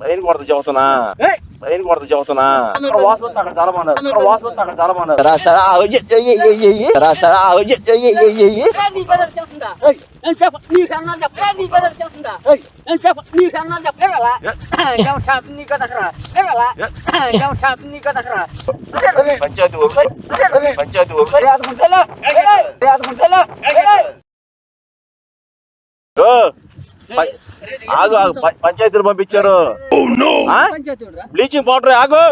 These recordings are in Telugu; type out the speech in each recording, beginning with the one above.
పైన కొడత చెబుతున్నా పైన కొడత చెబుతున్నా వస్తే అక్కడ చాలా మంది అక్కడ వస్తే అక్కడ చాలా కదకరా పంచాయతీ పంచాయతీ ఆగు ఆగు పంచాయతీలు పంపించారు. బ్లీచింగ్ పౌడర్ ఆగు.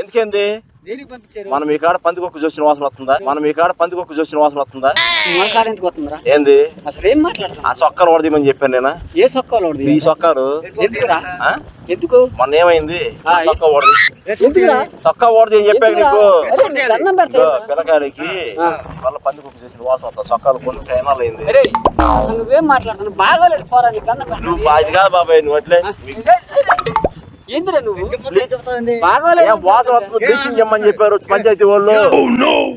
ఎందుకేంది? మనం ఈ కాడ పందికొక్కు చూసిన వాసన వస్తుందా? మనం ఈ కాడ పందికొక్కు చూసిన వాసన వస్తుందా? ఏంది? అసలు ఏం మాట్లాడుతున్నా ఆ సొక్కలు వాడదీమని చెప్పాను నేను. ఏ సొక్కాలు ఈ ఆ? ఎందుకు? మొన్న ఏమైంది? సొక్క ఓడది ఎందుకురా? సొక్క ఓడది అని చెప్పాను నీకు? పిల్లకాయలకి వాళ్ళ పందికొక్కు చేసిన వాసన వస్తుంది? సొక్కలు కొన్ని టైనాలు అయింది. నువ్వేం మాట్లాడుతున్నావు? బాగోలేదు పోరా నీకు నువ్వు ఇది కాదు బాబాయ్ నువ్వు అట్లే. ఏందిరా నువ్వు? బ్లీచింగ్ చెమ్మని చెప్పారు పంచాయతీ వాళ్ళు?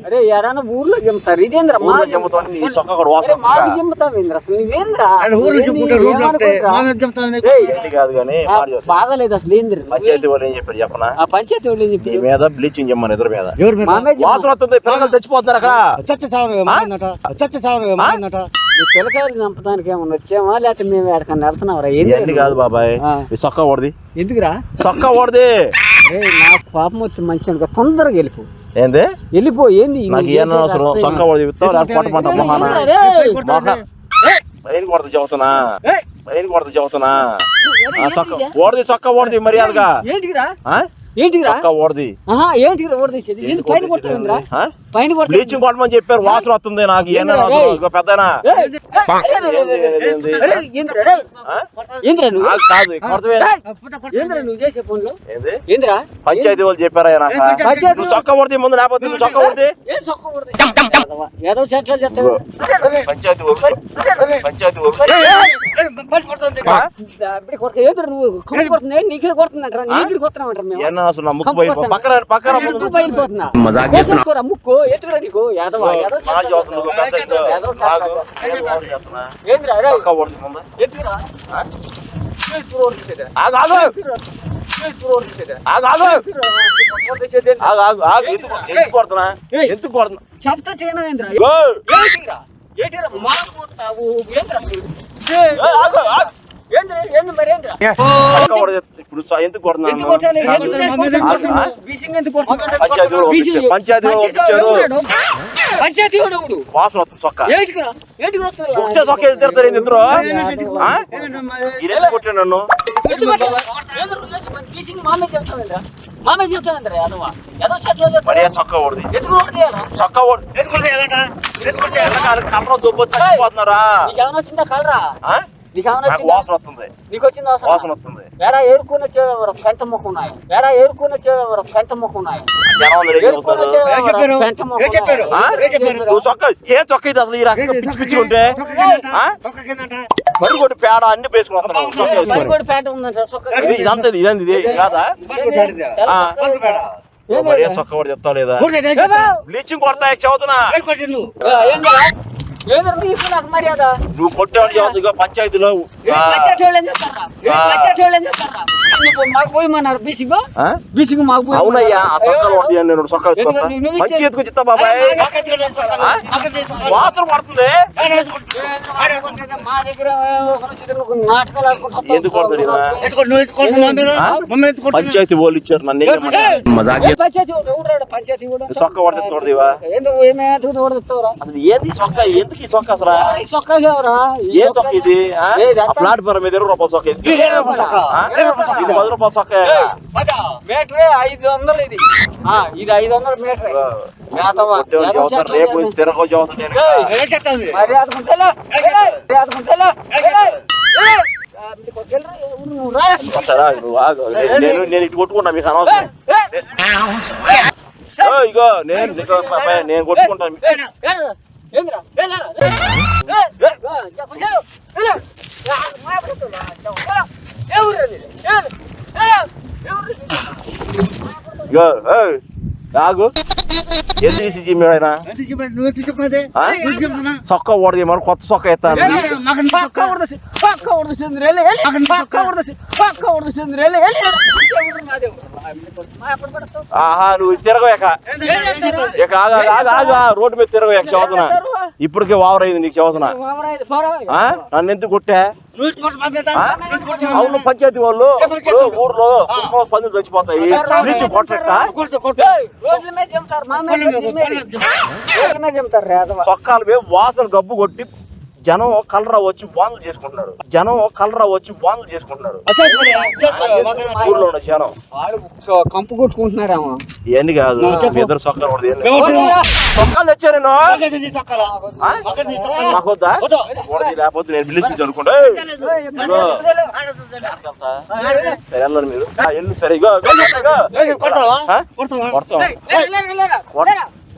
అరే ఎడన్నా ఊర్లో చెమ్ముతారు ఇదేంద్రా మా ఊర్లో చెమ్ముతాను నీ సొక్క కూడా వాసన అరే మాకు? చెమ్ముతావు ఏంద్రా? అసలు నువ్వేంద్రా ఊర్లో? చెప్పుకుంటారు కాదు కానీ. బాగోలేదు అసలు ఏంద్రా? పంచాయతీ వాళ్ళు ఏం చెప్పారు చెప్పనా? ఆ పంచాయతీ వాళ్ళు ఏం చెప్పారు? మీద బ్లీచింగ్ చెమ్మని ఇద్దరు మీద. వాసన వస్తుంది పిల్లలు చచ్చిపోతారు అక్కడ. చచ్చ చావను మానట చచ్చ చావను పిల్లకాయలు చంపడానికి ఏమన్నా వచ్చామా? లేకపోతే మేము ఎక్కడికన్నా వెళ్తున్నావురా ఇవన్నీ ఏంది కాదు బాబాయ్. ఆ. ఈ సొక్క ఓడది. ఎందుకురా? సొక్క ఓడది. అరే నాకు పాపం వచ్చి మంచి అనుకో తొందరగా వెళ్ళిపో. ఏంది? వెళ్ళిపో ఏంది? నాకు నువ్వు ఏం అవసరం సొక్క ఓడది విత్తావు? లేకపోతే కొట్టమంట మొహాన? ఏందిరా? మొహ. కొడత చెబుతున్నా. కొడత చెబుతున్నా. ఆ, ఏంటిరా? సొక్క ఓడది సొక్క ఓడది మర్యాదగా. ఏంటిరా ఆ? ఏంటిరా ఓడది. పైన? పైన బ్లీచింగ్ కొట్టమని చెప్పారు వాసన వస్తుంది నాకు ఏమైనా పెద్దనా. ఏందిరా రే? ఆ? ఏందిరా నువ్వు కాదు ఏందిరా నువ్వు చేసే పనులు ఏంది ఏందిరా పంచాయతీ వాళ్ళు చెప్పారా నాకు పంచాయతీ నువ్వు చొక్క కొడితే ముందు లేకపోతే నువ్వు చొక్క కొడితే ఏదో పంచాయతీ పంచాయతీ ఏందిరా నువ్వు నీకే కొడుతుందంటారా నీ దగ్గరికి వస్తున్నామంటారా మేము ఏమన్నా అసలు నా ముక్కు పోయి పక్కన పక్కన ముక్కు మజాక్ ముక్కు నీకు యాదవ యాదవ. యాదవ. ఏందిరా ఎందుకు కొడుతున్నా. ఎందుకు కొడుతున్నా చెప్తా చేయనవేంద్రా. ఏంటిరా మారిపోతావు ఏంద్రా ఇప్పుడు ఎందుకు కొడుతున్నాను? పంచాయతీ పంచాయతీ ఎవడు? వాసన వస్తుంది చొక్కా. ఏంటికిరా ఏంటికి వస్తున్నావు? ఒకటే చొక్కా వేసి తిడతారు? ఏంది ఇద్దరు ఆ? ఇదేంటి కొట్టాడు నన్ను? మామే చెప్తావేంద్రా మామే చెప్తావేంద్రా యాదవ యాదవ షర్ట్లో మరి చెప్తావా? ఏ చొక్కా ఓడిది ఎందుకు కొడతాయారా? చొక్కా ఓడి కలర్ దుబ్బ వచ్చిందా? నాకు వాసన వస్తుంది. నీకు వచ్చిందా వాసన వస్తుంది. ఎడా ఏరుకున్న చేవరం పెంట మొక్క ఉన్నాయి ఎడా ఏరుకున్న చేవరం పెంట మొక్క ఉన్నాయి ఏం చొక్కా ఇది అసలు? ఈ రకంగా పిచ్చి పిచ్చి ఉంటే? మరి కొట్టి పేడ అన్ని వేసుకుని వస్తున్నావు. చొక్కా మరి వేసుకొని. కూడా ప్యాంట్ ఉందంట సొక్క ఇది ఇదంతా ఇది ఇదంతా ఇది. ఇది. కాదా. మరి కూడా చెప్తావు లేదా? బ్లీచింగ్ కొడతా చదువుతున్నా నీకు మర్యాద? నువ్వు కొట్టేవాడు ఇగో పంచాయతీలో మాకు పోయమన్నారు? బీసింగ్? బీసింగ్ మాకు పోయి అవునయ్యా ఆ నేను రెండు మంచి బాబాయ్? వాసన పడుతుంది? మా దగ్గర నాటకాలు ఆడుకుంటా ఎందుకు పంచాయతీ వాళ్ళు ఇచ్చారు నన్ను పంచాయతీ. తోడదివా? ఏందో ఏమే ఎత్తుకుని ఓడుతావురా అసలు ఏంది ఈ చొక్కా ఎందుకు ఈ చొక్కా అసలు సొక్కా ఏం చొక్కా ఇది ఆ? ఏది ఆ అంతా? ప్లాట్ పేరు మీద రూపాయలు చొక్కా ఇస్తే ఇది పది రూపాయలు చొక్కా మీటరే ఐదు వందలు ఇది ఆ, ఇది ఐదు వందల మీటరే రేపు. తిరగ నేను. నేను- ఇటు కొట్టుకుంటా మీకు అనవసరం ఇగో నేను నేను కొట్టుకుంటాను ఆగు ఎందుకు జిమ్మాడు ఆయన సొక్క ఓడది మరి కొత్త సొక్క ఎత్తాను పక్క ఓడదు పక్క ఓడదు పక్క ఓడదు పక్క ఆహా నువ్వు తిరగవేక? ఇక ఆగా రోడ్డు మీద తిరగవేక చదువుతున్నా. ఇప్పటికే ఓవర్ అయింది నీకు చదువుతున్నా? నన్ను ఎందుకు కొట్టా? అవును పంచాయతీ వాళ్ళు ఊర్లో పందులు చచ్చిపోతాయి. మేము వాసన గబ్బు కొట్టి జనం కలరా వచ్చి బాందులు చేసుకుంటున్నారు జనం కలరా వచ్చి బాందులు చేసుకుంటున్నారు ఊర్లో ఉన్న జనం కంపు కొట్టుకుంటున్నారేమో ఇవన్నీ కాదు ఇద్దరు సొక్కలు. సొక్కలు తెచ్చా నేను? మాకొద్దా లేకపోతే నేను పిలిచి. ఏయ్, సరే వెళ్ళండి మీరు వెళ్ళు సరే? కొడతాం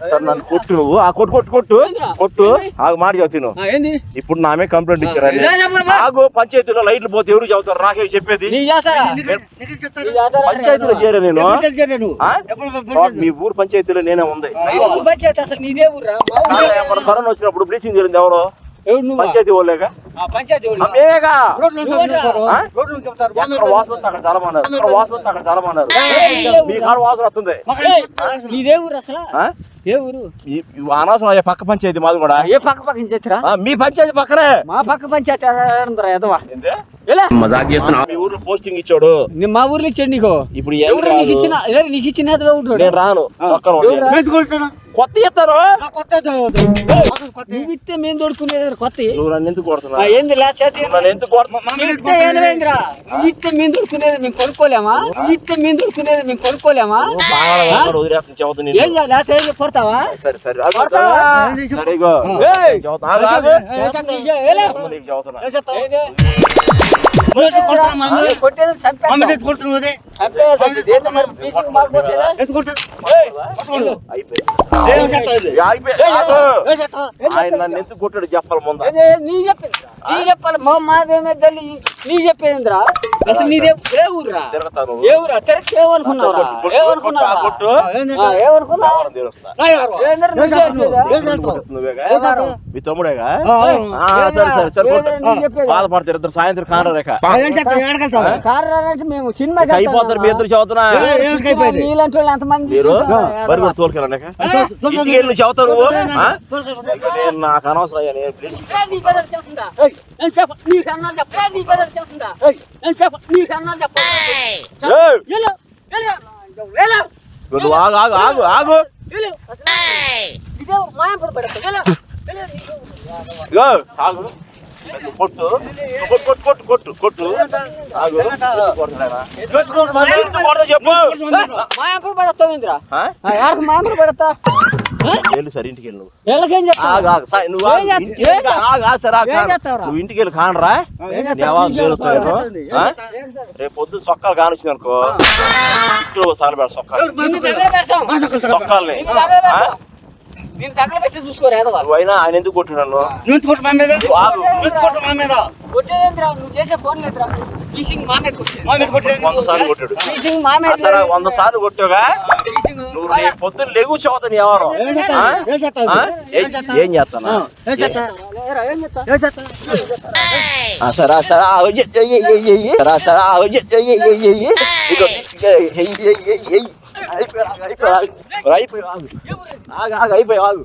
సరే నన్ను కొట్టు నువ్వు. ఆ కొట్టు కొట్టు కొట్టు. కొట్టు. ఆగు మాట చదువుతాను ఇప్పుడు నామే కంప్లైంట్ ఇచ్చారని. ఆగు పంచాయతీలో లైట్లు పోతే ఎవరు చదువుతారు? నాకే చెప్పేది? పంచాయతీలో చేరా నేను? మీ ఊరు పంచాయతీలో నేనే ఉంది. కరోనా వచ్చినప్పుడు బ్లీచింగ్ జరిగింది ఎవరు? పంచాయతీ వాళ్ళేగా? వాసన అక్కడ చాలా ఎక్కడ వాసన అక్కడ చాలా ఏయ్, మీ కాడ వాసన వస్తుంది. నీదే ఊరు అసలు? ఏ ఊరు? అనవసరం పక్క పంచాయతీ మాది కూడా? ఏ పక్క పక్కన చేతురా ఆ, మీ పంచాయతీ పక్కనే. మా పక్క పంచాయతీ ఎదవా? ఏందే? ఎలా మీ ఊర్లో పోస్టింగ్ ఇచ్చాడు. మా ఊర్లో ఇచ్చాడు నీకు? ఇప్పుడు ఎవరు నీకు. ఇచ్చిన ఎవరు నీకు ఇచ్చిన నేను రాను. కొత్త ఇస్తారు. నువ్వు ఇస్తే మేము దొడుకునేది కొత్త? నువ్వు నన్ను ఎందుకు కొడుతున్నా ఆ, ఏంది లా చేతి నువ్వు నన్ను ఎందుకు కొడుతున్నా నువ్వు ఇస్తే మేము దొడుకునేది మేము కొనుక్కోలేమా? నువ్వు ఇస్తే మేము దొడుకునేది మేము కొనుక్కోలేమా? ఏం చేయాలి కొడతావా? సరే సరే కొడతావా? కొట్టేది? చంపేది? ఆయన నన్ను ఎందుకు కొట్టాడు చెప్పాలి ముందు. నీ చెప్పింది. నీ చెప్పాలి. మా మాదేమే తల్లి నీ చెప్పేంద్రా అసలు నీదే ఏ ఊరురా ఏ ఊరా? తిరగ ఏమనుకున్నావురా? ఏమనుకున్నావు ఎవరిని తెలుస్తా రా ఎవరు? ఏందరు ఏం నువ్వు చెప్తావు? చేసేదా? ఏం చెప్తావు? నువ్వేగా ఏం చెప్తావు? మీ తమ్ముడేగా? సరే సరే సరే? బాధపడతారు ఇద్దరు సాయంత్రం కానరా రేఖ? కారణాలంటే మేము సినిమా అయిపోతారు మీ ఇద్దరు చదువుతున్నా? నీలాంటి వాళ్ళు ఎంతమంది మీరు? బరి కూడా తోలుకెళ్ళండి నువ్వు చదువుతావు నువ్వు? నేను నాకు అనవసరం అయ్యా నేను నీకన్నా చెప్ప. ఏ, నీ కథలు చెప్తుందా? నువ్వు ఆగు ఆగు ఆగు ఆగు ఆగు కొట్టు కొట్టు కొట్టు కొట్టు కొట్టు ఆగు చెప్పు మాయంపురం పడతావు ఇంద్రా ఆ? పడతా వెళ్ళు సరే ఇంటికి వెళ్ళి. నువ్వు సరే, ఇంటికి వెళ్ళి సరే కానరా? రేపు పొద్దున్న సొక్కాలు కానొచ్చింది అనుకో. పెడ సొక్కాలు. సొక్కాలని. నిన్ను దగ్గర పెట్టి చూసుకోరు ఏదో వాళ్ళు. అయినా ఆయన ఎందుకు కొట్టు నన్ను నువ్వు ఎందుకు కొట్టు మా మీద? నువ్వు ఆగు నువ్వు ఎందుకు కొట్టు మా మీద? కొట్టేదేంద్రా నువ్వు చేసే ఫోన్ లేదురా ఫీసింగ్ మా మీద కొట్టేది. మా మీద కొట్టేది వంద సార్లు కొట్టాడు ఫీసింగ్ మా మీద సరే వంద సార్లు కొట్టావుగా నువ్వు రేపు పొద్దున్న లెగు చదువుతాను ఎవరు ఏం చేస్తానా సరే సరే. సరే సరే ఆ, ఎయ్, ఎయ్, ఎయ్, ఎయ్, ఎయ్. ఇదిగో, ఎయ్, ఎయ్, ఎయ్, ఎయ్, ఎయ్. అయిపోయి ఆగు, అయిపోయి ఆగు. అయిపోయి ఆగు. ఆగు, ఆగు, అయిపోయి ఆగు